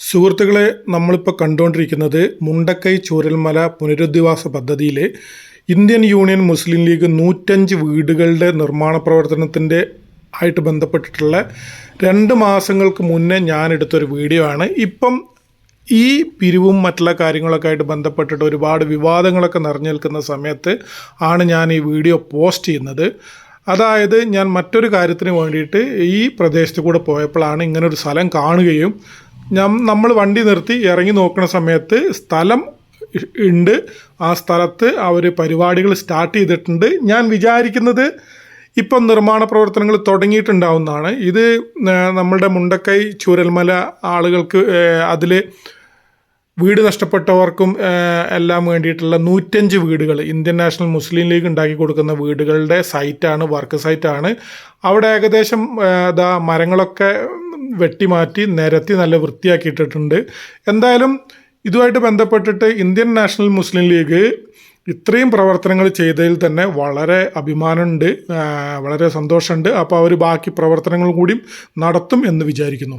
സുഹൃത്തുക്കളെ നമ്മളിപ്പോൾ കണ്ടുകൊണ്ടിരിക്കുന്നത് മുണ്ടക്കൈ ചൂരൽമല പുനരധിവാസ പദ്ധതിയിലെ ഇന്ത്യൻ യൂണിയൻ മുസ്ലിം ലീഗ് നൂറ്റഞ്ച് വീടുകളുടെ നിർമ്മാണ പ്രവർത്തനത്തിന്റെ ആയിട്ട് ബന്ധപ്പെട്ടിട്ടുള്ള രണ്ട് മാസങ്ങൾക്ക് മുന്നേ ഞാൻ എടുത്തൊരു വീഡിയോ ആണ്. ഇപ്പം ഈ പിരിവും മറ്റുള്ള കാര്യങ്ങളൊക്കെ ആയിട്ട് ബന്ധപ്പെട്ടിട്ട് ഒരുപാട് വിവാദങ്ങളൊക്കെ നിറഞ്ഞു നിൽക്കുന്ന സമയത്ത് ആണ് ഞാൻ ഈ വീഡിയോ പോസ്റ്റ് ചെയ്യുന്നത്. അതായത് ഞാൻ മറ്റൊരു കാര്യത്തിന് വേണ്ടിയിട്ട് ഈ പ്രദേശത്ത് കൂടെ പോയപ്പോഴാണ് ഇങ്ങനൊരു സ്ഥലം കാണുകയും നമ്മൾ വണ്ടി നിർത്തി ഇറങ്ങി നോക്കുന്ന സമയത്ത് സ്ഥലം ഉണ്ട് ആ സ്ഥലത്ത് അവർ പരിപാടികൾ സ്റ്റാർട്ട് ചെയ്തിട്ടുണ്ട്. ഞാൻ വിചാരിക്കുന്നത് ഇപ്പം നിർമ്മാണ പ്രവർത്തനങ്ങൾ തുടങ്ങിയിട്ടുണ്ടാവുന്നതാണ്. ഇത് നമ്മളുടെ മുണ്ടക്കൈ ചൂരൽമല ആളുകൾക്ക് അതിൽ വീട് നഷ്ടപ്പെട്ടവർക്കും എല്ലാം വേണ്ടിയിട്ടുള്ള നൂറ്റഞ്ച് വീടുകൾ ഇന്ത്യൻ നാഷണൽ മുസ്ലിം ലീഗ് ഉണ്ടാക്കി കൊടുക്കുന്ന വീടുകളുടെ സൈറ്റാണ് വർക്ക് സൈറ്റാണ്. അവിടെ ഏകദേശം ഇതാ മരങ്ങളൊക്കെ വെട്ടിമാറ്റി നിരത്തി നല്ല വൃത്തിയാക്കിയിട്ടിട്ടുണ്ട്. എന്തായാലും ഇതുമായിട്ട് ബന്ധപ്പെട്ടിട്ട് ഇന്ത്യൻ നാഷണൽ മുസ്ലിം ലീഗ് ഇത്രയും പ്രവർത്തനങ്ങൾ ചെയ്തതിൽ തന്നെ വളരെ അഭിമാനമുണ്ട് വളരെ സന്തോഷമുണ്ട്. അപ്പോൾ അവർ ബാക്കി പ്രവർത്തനങ്ങൾ കൂടി നടത്തും എന്ന് വിചാരിക്കുന്നു.